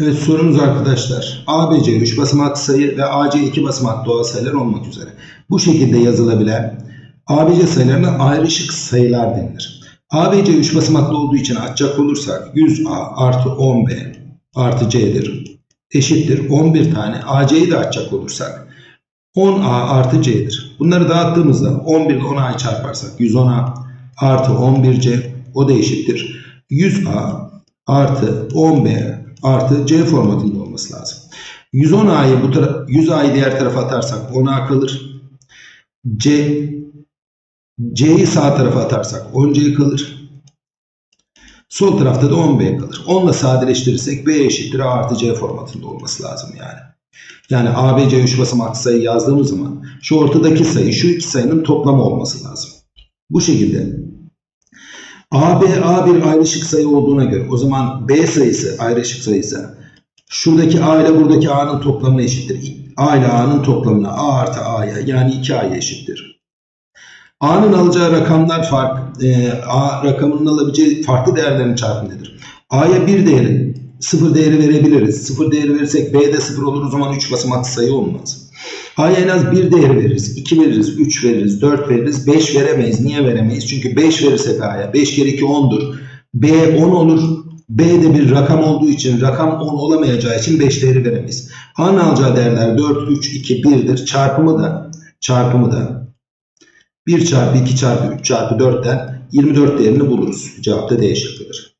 Evet sorumuz arkadaşlar. ABC 3 basamaklı sayı ve AC 2 basamaklı doğal sayılar olmak üzere. Bu şekilde yazılabilen ABC sayılarına ayrışık sayılar denilir. ABC 3 basamaklı olduğu için açacak olursak 100A artı 10B artı C'dir. Eşittir 11 tane AC'yi de açacak olursak 10A artı C'dir. Bunları dağıttığımızda 11 ile 10A'yı çarparsak 110A artı 11C o da eşittir. 100A artı 10B artı C formatında olması lazım. 110A'yı bu tara 100A'yı diğer tarafa atarsak 10A kalır. C C'yi sağ tarafa atarsak 10C kalır. Sol tarafta da 10B kalır. 10 ile sadeleştirirsek B eşittir A artı C formatında olması lazım yani. Yani ABC 3 basamaklı sayı yazdığımız zaman şu ortadaki sayı şu iki sayının toplamı olması lazım. Bu şekilde AB A bir ayrışık sayı olduğuna göre o zaman B sayısı ayrışık sayısı şuradaki A ile buradaki A'nın toplamına eşittir. A ile A'nın toplamına A artı A'ya yani 2A'ya eşittir. A'nın alacağı rakamlar fark, e, A rakamının alabileceği farklı değerlerin çarpımıdır. A'ya bir değeri, sıfır değeri verebiliriz. Sıfır değeri verirsek B'de sıfır olur o zaman 3 basamaklı sayı olmaz. A'ya en az bir değeri veririz, 2 veririz, 3 veririz, 4 veririz, 5 veremeyiz. Niye veremeyiz? Çünkü 5 verirsek A'ya 5 kere 2 10'dur. B 10 olur. B de bir rakam olduğu için rakam 10 olamayacağı için 5 değeri veremeyiz. A'nın alacağı değerler 4, 3, 2, 1'dir. Çarpımı da çarpımı da 1 çarpı 2 çarpı 3 çarpı 4'ten 24 değerini buluruz. Cevap da D şıkkıdır.